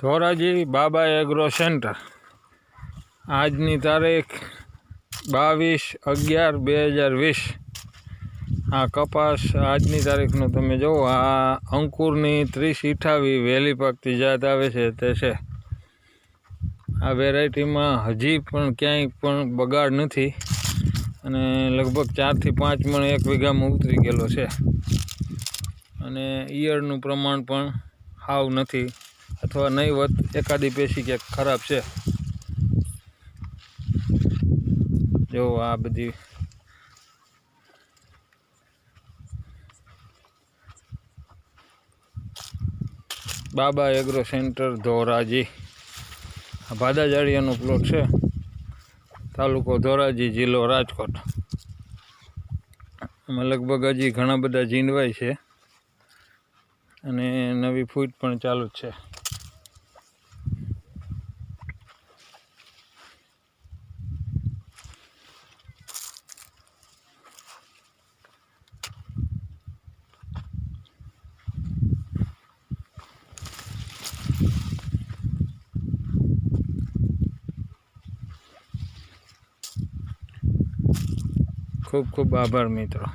ધોરાજી બાબા agro centre આજની તારીખ બાવીસ અગિયાર બે હજાર વીસ. આ કપાસ આજની તારીખનું તમે જુઓ આ અંકુરની ત્રીસ ઇઠાવી વહેલી પાકતી જાત આવે છે, તે છે. આ વેરાયટીમાં હજી પણ ક્યાંય પણ બગાડ નથી અને લગભગ ચારથી પાંચ મણ એક વીઘામાં ઉતરી ગયેલો છે. અને ઈયળનું પ્રમાણ પણ હાવ નથી. અથવા નહીવત એકાદી પેશી ક્યાંક ખરાબ છે. જો આ બધી બાબા એગ્રો સેન્ટર ધોરાજી. ભાદાજાળિયાનો પ્લોટ છે. તાલુકો ધોરાજી જિલ્લો રાજકોટ. એમાં લગભગ હજી ઘણા બધા જીંડવાય છે. અને નવી ફૂટ પણ ચાલુ જ છે. ખૂબ ખૂબ આભાર મિત્રો.